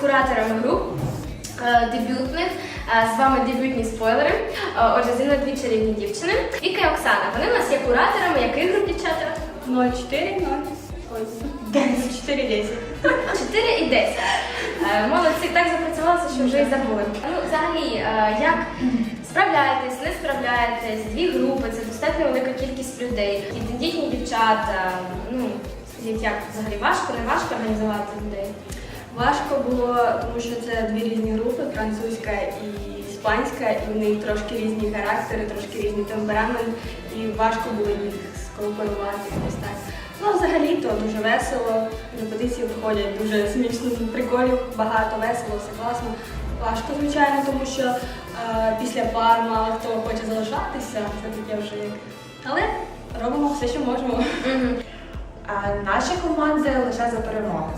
кураторами груп е, дебютних. Е, З вами дебютні спойлери. Е, Отже, зі мною дві чарівні дівчини. Віка і Оксана. Вони у нас є кураторами яких груп дівчата? 0,4, 0. Ой, 4, 10. 4 і 10. Е, Молодці так запрацювалися, що вже і забули. Ну, взагалі, як справляєтесь, не справляєтесь, дві групи, це достатньо велика кількість людей. І тендітні дівчата. Ну, скажіть, як взагалі важко, не важко організувати людей? Важко було, тому що це дві різні групи, французька і іспанська, і в них трошки різні характери, трошки різний темперамент, і важко було їх скооперувати ось так. Ну, взагалі то дуже весело, репетиції виходять дуже смішно, приколів, багато, весело, все класно. Важко, звичайно, тому що е, після пар мало хто хоче залишатися, це таке вже як. Але робимо все, що можемо. А наші команди лише за перемоги.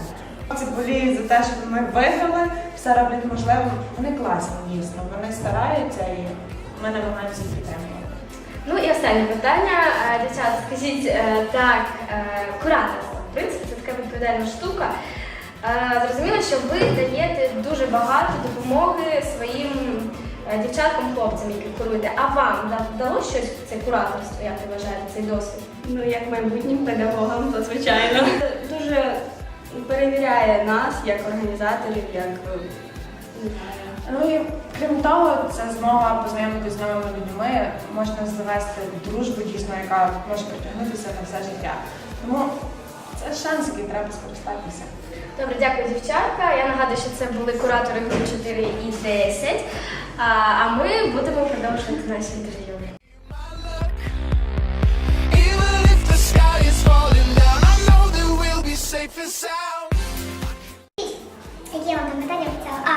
Це боліють за те, щоб ми виграли, все роблять можливим. Вони класні, дійсно. Вони стараються і ми намагаємося підтримувати. Ну і останнє питання. Е, Дівчата, скажіть е, так, е, кураторство. В принципі, це така відповідальна штука. Зрозуміло, що ви даєте дуже багато допомоги своїм дівчаткам, хлопцям, які куруєте. А вам да- дало щось це кураторство, як ви вважаєте, цей досвід? Ну, як майбутнім педагогам, то звичайно. Дуже перевіряє нас як організаторів, як е, не знаю. Ну і крім того, це змога познайомитися з новими людьми, можна завести дружбу дійсно, яка може притягнутися на все життя. Тому це шанс, який треба скористатися. Добре, дякую, дівчатка. Я нагадую, що це були куратори груп 4 і 10. А, ми будемо продовжувати наше інтерв'ю. Які вам там питання писала? А,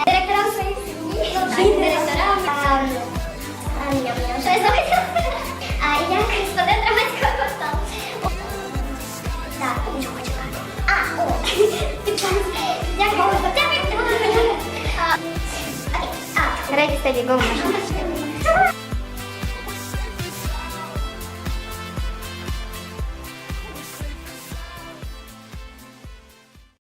е, директорам своїх сім'ї, директорам, що я забула. А я кореспондент громадського кварталу. Так, нічого чекати. А, о, дякую. Дякую. А, Окей, а, ready, steady, go, Маша.